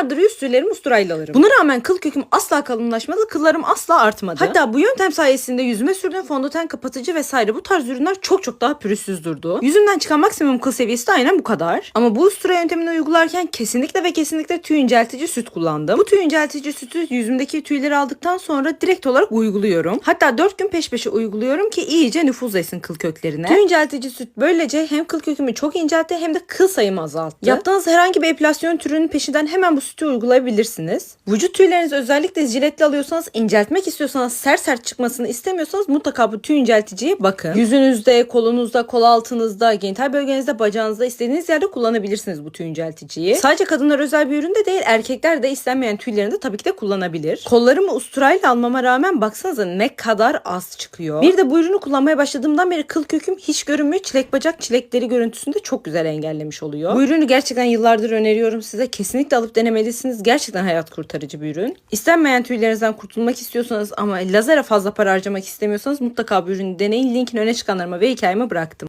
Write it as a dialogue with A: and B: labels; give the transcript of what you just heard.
A: Yıllardır yüz tüylerim usturaylalarım. Buna rağmen kıl köküm asla kalınlaşmadı, kıllarım asla artmadı. Hatta bu yöntem sayesinde yüzüme sürdüğüm fondöten kapatıcı vesaire bu tarz ürünler çok çok daha pürüzsüz durdu. Yüzümden çıkan maksimum kıl seviyesi de aynen bu kadar. Ama bu ustura yöntemini uygularken kesinlikle ve kesinlikle tüy inceltici süt kullandım. Bu tüy inceltici sütü yüzümdeki tüyleri aldıktan sonra direkt olarak uyguluyorum. Hatta 4 gün peş peşe uyguluyorum ki iyice nüfuz etsin kıl köklerine. Tüy inceltici süt böylece hem kıl kökümü çok inceltti hem de kıl sayımı azalttı. Yaptığınız herhangi bir epilasyon türünün peşinden hemen bu sütü uygulayabilirsiniz. Vücut tüylerinizi özellikle jiletli alıyorsanız, inceltmek istiyorsanız, sert sert çıkmasını istemiyorsanız mutlaka bu tüy incelticiye bakın. Yüzünüzde, kolunuzda, kol altınızda, genital bölgenizde, bacağınızda istediğiniz yerde kullanabilirsiniz bu tüy incelticiyi. Sadece kadınlar özel bir ürün de değil, erkekler de istenmeyen tüylerini de tabii ki de kullanabilir. Kollarımı usturayla almama rağmen baksanıza ne kadar az çıkıyor. Bir de bu ürünü kullanmaya başladığımdan beri kıl köküm hiç görünmüyor. Çilek bacak çilekleri görüntüsünde çok güzel engellemiş oluyor. Bu ürünü gerçekten yıllardır öneriyorum size. Kesinlikle alıp denemelisiniz. Gerçekten hayat kurtarıcı bir ürün. İstenmeyen tüylerinizden kurtulmak istiyorsanız ama lazere fazla para harcamak istemiyorsanız mutlaka bu ürünü deneyin. Linkini öne çıkanlarıma ve hikayeme bıraktım.